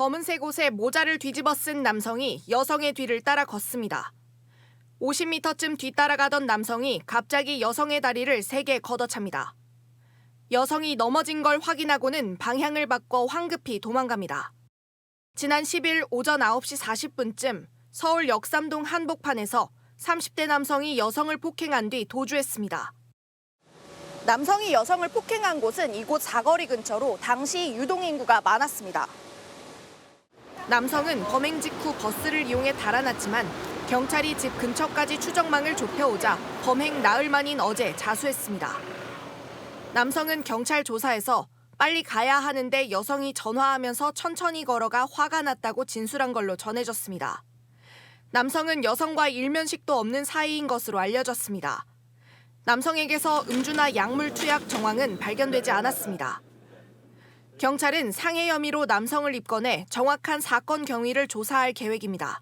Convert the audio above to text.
검은색 옷에 모자를 뒤집어 쓴 남성이 여성의 뒤를 따라 걷습니다. 50m쯤 뒤따라가던 남성이 갑자기 여성의 다리를 세게 걷어찹니다. 여성이 넘어진 걸 확인하고는 방향을 바꿔 황급히 도망갑니다. 지난 10일 오전 9시 40분쯤 서울 역삼동 한복판에서 30대 남성이 여성을 폭행한 뒤 도주했습니다. 남성이 여성을 폭행한 곳은 이곳 사거리 근처로 당시 유동 인구가 많았습니다. 남성은 범행 직후 버스를 이용해 달아났지만 경찰이 집 근처까지 추적망을 좁혀오자 범행 나흘 만인 어제 자수했습니다. 남성은 경찰 조사에서 빨리 가야 하는데 여성이 전화하면서 천천히 걸어가 화가 났다고 진술한 걸로 전해졌습니다. 남성은 여성과 일면식도 없는 사이인 것으로 알려졌습니다. 남성에게서 음주나 약물 투약 정황은 발견되지 않았습니다. 경찰은 상해 혐의로 남성을 입건해 정확한 사건 경위를 조사할 계획입니다.